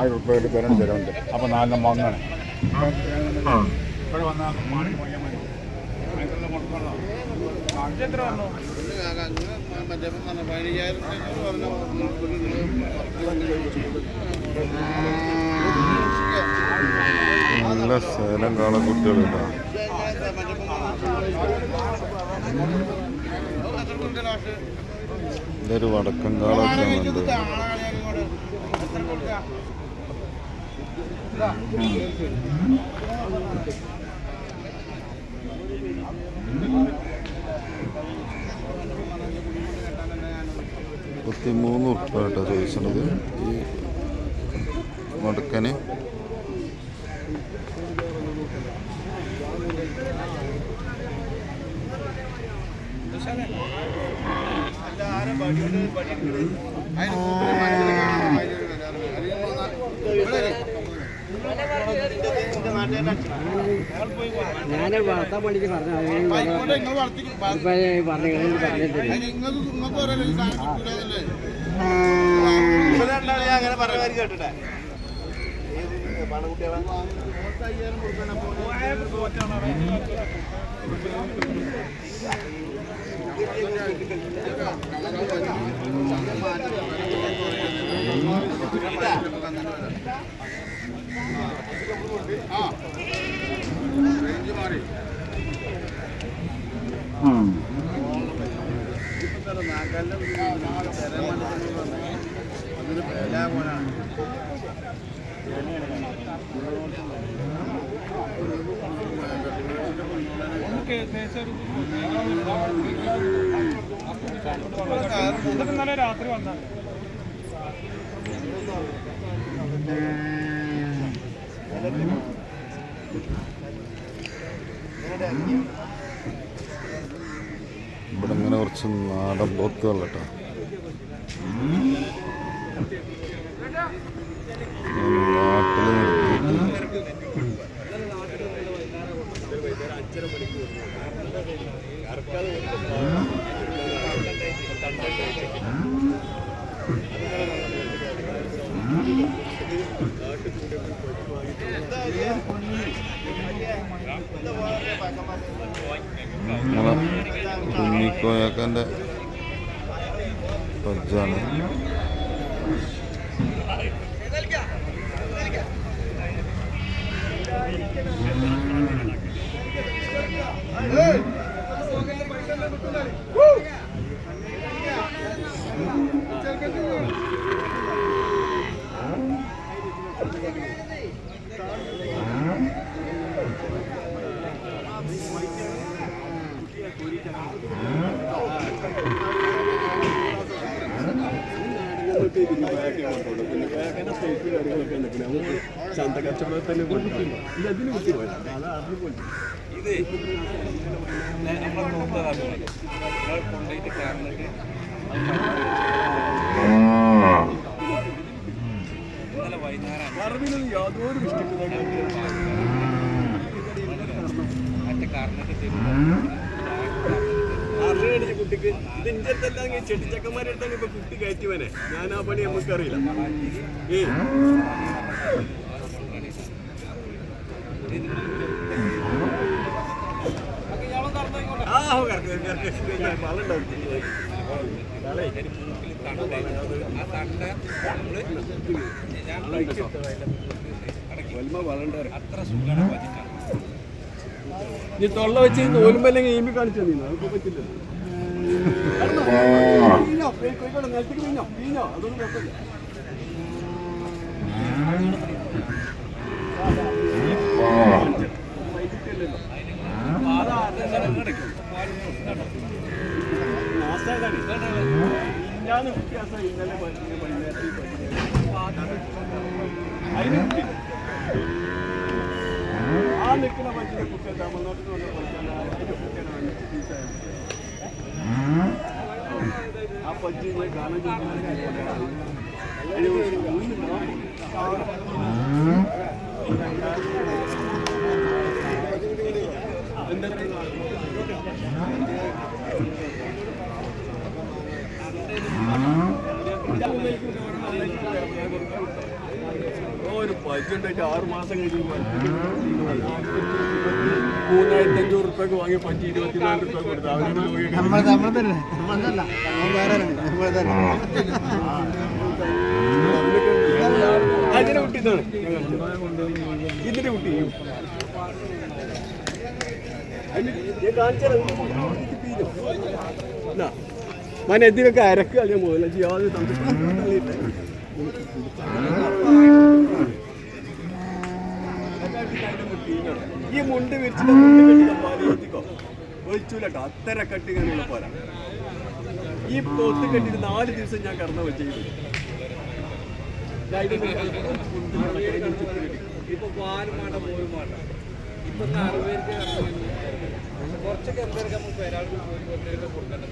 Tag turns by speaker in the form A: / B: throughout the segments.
A: ആയിരം ഉറുപ്പ്യ തരണം തരുന്നുണ്ട് അപ്പോൾ നാലെണ്ണം വാങ്ങാണ് ഇവിടെ വന്നാൽ
B: നല്ല സേലം കാള കുട്ടികളുണ്ടോ ഇതൊരു വടക്കൻ കാളൊക്കെ ഉണ്ട് മുപ്പത്തിമൂന്ന് ഉറുപ്പ കേട്ടോ ചോദിച്ചത്. ഈ വടക്കന്
C: ഞാൻ വളർത്താൻ വേണ്ടിട്ട് പറഞ്ഞു പറഞ്ഞു പറഞ്ഞിട്ടില്ല.
D: അങ്ങനെ പറഞ്ഞ കേട്ടിട്ടെ.
A: ഇന്നലെ രാത്രി വന്നാൽ
B: ഇവിടെ ഇങ്ങനെ കുറച്ച് നാടൻ പോക്കുകൾ കേട്ടോ നാട്ടിൽ നിർത്തിയിട്ട് നമ്മളെ കുഞ്ഞിക്കോയക്കൻ്റെ പജ്ജാണ്
D: ചന്ത കച്ചവടത്തിൽ ഇതിന് കുത്തി പോയത്
E: ഇത് നമ്മൾ നോക്കുന്നതാണ് കൊണ്ടുപോയിട്ട് കാരണത്ത് ഇന്നലെ വൈകുന്നേരം
D: പറമ്പിലൊന്നും യാതൊരു
E: മറ്റേ കാരണത്ത്
D: അറിയണിച്ച് കുട്ടിക്ക് ഇത് ഇഞ്ചത്തെല്ലാം ചെട്ടിച്ചക്കന്മാരെ അടുത്താണ് ഇപ്പൊ കുട്ടി കയറ്റിവനെ ഞാൻ ആ പണി നമുക്കറിയില്ല. ഏ ആ കറക്റ്റ് കറക്റ്റ് നീ തൊള്ള വെച്ച് നോലുമ്പല്ലെങ്കിൽ ഈമ്പി കാണിച്ചു നീ നമുക്ക് പറ്റില്ല ഞാൻ വ്യത്യാസം ഇന്നലെ വൈകുന്നേരത്തിൽ ആ നിൽക്കുന്ന പറ്റിയ കുട്ടിയെ തമിഴ്നാട്ടിൽ വന്ന അതിന്റെ കുട്ടിയാണ് വന്നിട്ട് ടീച്ചറായത് അരക്കുക ആറ് മാസം കഴിഞ്ഞ് മൂന്നായിരത്തി അഞ്ഞൂറ് റുപ്യക്ക് വാങ്ങി പറ്റി ഇരുപത്തിനാല് റുപ്യ കൊടുത്തു. അതിന്റെ കുട്ടി. ഇതാണ്. ഇതിന്റെ കുട്ടി? മന എന്തിനൊക്കെ അരക്ക് അതേ പോലെ യാതൊരു തമ്മിൽ ഈ മുണ്ട് വിരിച്ചിട്ട് ഒഴിച്ചൂലട്ടോ അത്തര കെട്ടിങ്ങനെയുള്ള പോരാ. ഈ പൊത്ത് കെട്ടിട്ട് നാല് ദിവസം ഞാൻ കടന്നു വെച്ചിട്ടുണ്ട്
E: ഇപ്പൊ പാലും വേണ്ട പോലും വേണ്ട. ഇപ്പൊ ഒന്ന് അറുപത് പേർക്ക് കുറച്ചൊക്കെ എന്തൊക്കെ നമുക്ക് ഒരാൾക്ക് കൊടുക്കണം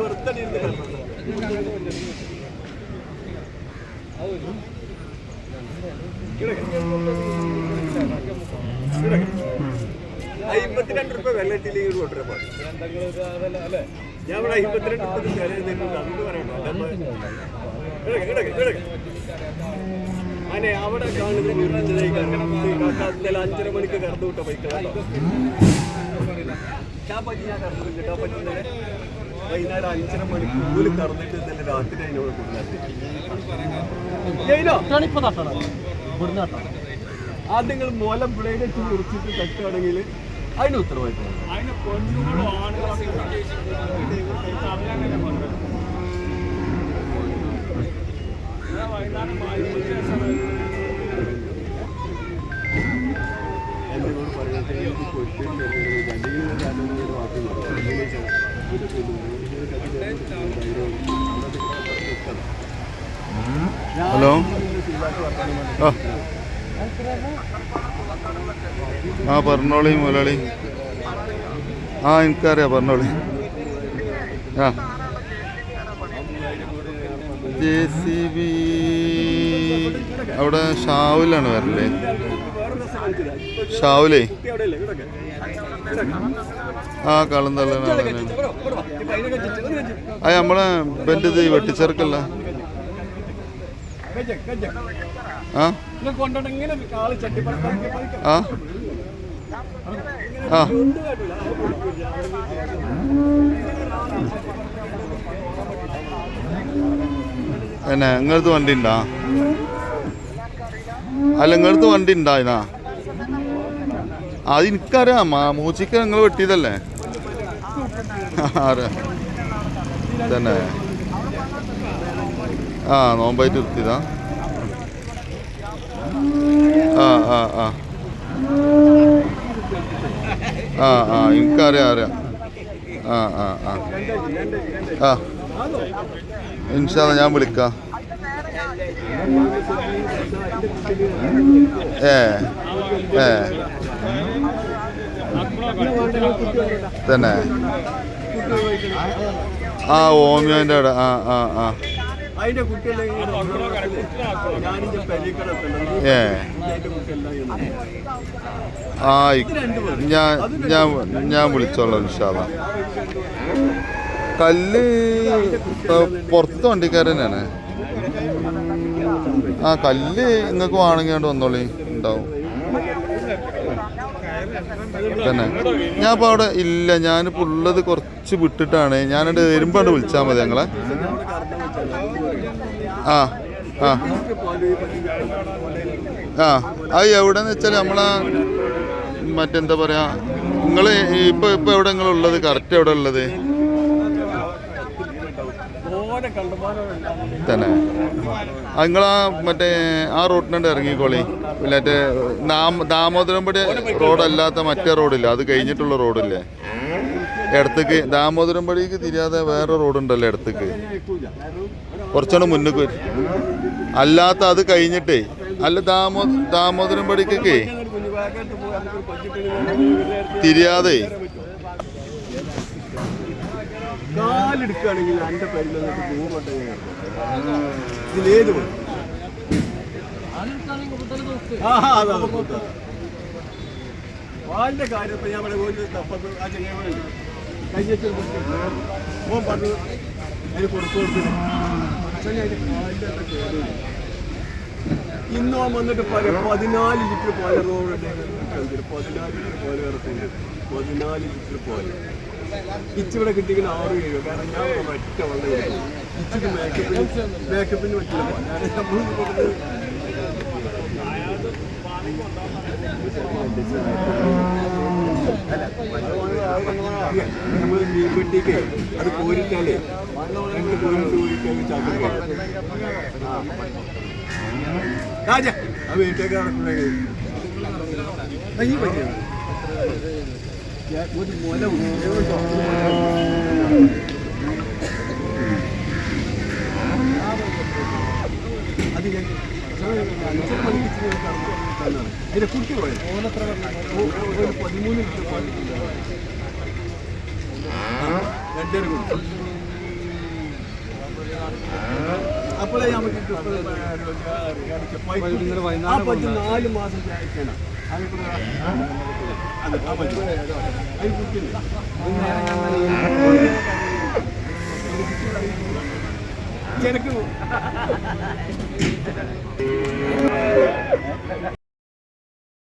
D: വെറുതെ അമ്പത്തിരണ്ട് റുപ്യ വെള്ളത്തിൽ ഈ പാടില്ല
E: അല്ലേ
D: ഞാൻ ഇവിടെ അമ്പത്തിരണ്ട് റുപ്യ വില തരുന്നുണ്ട് അതുകൊണ്ട് അനെ അവിടെ കാണുന്ന ഇന്നലെ അഞ്ചര മണിക്ക് കറന്നു വിട്ട ബൈക്ക് ഞാൻ പറ്റി ഞാൻ കറന്നു വിട്ടിട്ട് പറ്റി ഇന്നലെ. വൈകുന്നേരം അഞ്ചര മണിക്ക് പോലും കറന്നിട്ട് ഇന്നലെ രാത്രി അതിനോട് കൊടുക്കുന്നത് അത് നിങ്ങൾ മോലം ബ്ലേഡ് വെച്ച് മുറിച്ചിട്ട് തട്ടുകയാണെങ്കിൽ അതിന് ഉത്തരവാദിത്തം.
B: ആ പറഞ്ഞോളി മുലളി ആ എനിക്കറിയാം പറഞ്ഞോളി. ആ. J C B. അവിടെ ഷാവുലാണ് വരല്ലേ ഷാവുലേ? ആ കളം തള്ളനാണ് ആ നമ്മളെ ബെന്റെ ഇത് വെട്ടിച്ചേർക്കല്ല ആ? ആ? ആ. പിന്നെ നിങ്ങളടുത്ത് വണ്ടി ഉണ്ടാ അല്ല ഇങ്ങടുത്ത് വണ്ടി ഉണ്ടായിനാ അത് എനിക്കറിയാം. മൂച്ചിക്ക് നിങ്ങൾ വെട്ടിയതല്ലേ? തന്നെ ആ നോമ്പായിട്ട് നിർത്തിയതാ. ആ ആ ആ. ആ ആ എനിക്കറിയാം അറിയാം. ആ ആ ആ. ആ. ഇൻഷാ ഞാൻ വിളിക്കാം. ഏ ഏ. തന്നെ. ആ ഓമിയോന്റെ അവിടെ. ആ ആ ആ.
D: അതിന്റെ കുട്ടികളെ ഞാനിന്റെ
B: ആ ഞാൻ ഞാൻ ഞാൻ വിളിച്ചോളാം നിഷാദ കല്ല് പുറത്ത് വണ്ടിക്കാരനാണ്. തന്നെയാണ് ആ കല്ല് നിങ്ങൾക്ക് വേണമെങ്കിൽ വന്നോളി. ഉണ്ടാവും. തന്നെ. ഞാൻ ഇപ്പോൾ അവിടെ ഇല്ല. ഞാനിപ്പോൾ ഉള്ളത് കുറച്ച് വിട്ടിട്ടാണ്. ഞാനിട്ട് വരുമ്പോൾ അവിടെ വിളിച്ചാൽ മതി ഞങ്ങളെ. ആ ആ. ആ അത് എവിടെയെന്ന് വെച്ചാൽ നമ്മളെ മറ്റെന്താ പറയുക നിങ്ങൾ ഇപ്പോൾ ഇപ്പോൾ എവിടെ നിങ്ങളുള്ളത്? കറക്റ്റ് എവിടെ ഉള്ളത്? തന്നെ. നിങ്ങൾ ആ മറ്റേ ആ റോഡിനുണ്ട് ഇറങ്ങിക്കോളി. മറ്റേ ദാമോദരംപടി റോഡല്ലാത്ത മറ്റേ റോഡില്ല? അത് കഴിഞ്ഞിട്ടുള്ള റോഡില്ലേ? ഇടത്തേക്ക് ദാമോദരംപടിക്ക് തിരിയാതെ വേറെ റോഡുണ്ടല്ലോ ഇടത്തേക്ക്. കുറച്ചുകൂടെ മുന്നിൽ വരും. അല്ലാത്ത അത് കഴിഞ്ഞിട്ടേ. അല്ല ദാമോ ദാമോദരംപടിക്കൊക്കെ തിരിയാതെ
D: കാലെടുക്കുകയാണെങ്കിൽ എന്റെ പേരിൽ നിന്നിട്ട് ഇതിലേത് മതി ആ അതാ കാര്യം ഞാൻ ഇവിടെ ആ ഓൻ പറഞ്ഞു അതിന് കൊടുത്തു കൊടുത്തില്ല. പക്ഷേ അതിന്റെ കാലിന്റെ അത്ര കേടുമില്ല. ഇന്ന് വന്നിട്ട് പതിനാല് ലിറ്റർ പോലെ റോഡ് പതിനാല് ലിറ്റർ പോലെ പതിനാല് ലിറ്റർ പോലെ ഇച്ചിവിടെ കിട്ടിക്കുന്ന ആറ് കഴിയുമോ കാരണം ഞാൻ ഒറ്റ വെള്ളം ഇച്ചിക്ക് മേക്കപ്പിന് മേക്കപ്പിന് പറ്റില്ല. ഞാൻ നമ്മൾ നമ്മൾ മീൻപെട്ടിക്ക് അത് കോരിട്ടാലേ രണ്ട് കോരിട്ട് കോരിക്കാൻ ചാക്കി രാജ ആ വീട്ടിലേക്ക് നടക്കുന്നത് ഈ പറ്റിയാണ് ഒരു മുല അത് ഞാൻ അഞ്ചര മണിക്ക് അതിന്റെ കുട്ടി പോയത് ഒരു പതിമൂന്ന് രണ്ടര കുട്ടി അപ്പോഴേ നമുക്ക് നാല് മാസം ചായക്കണം അത് ചെനക്ക്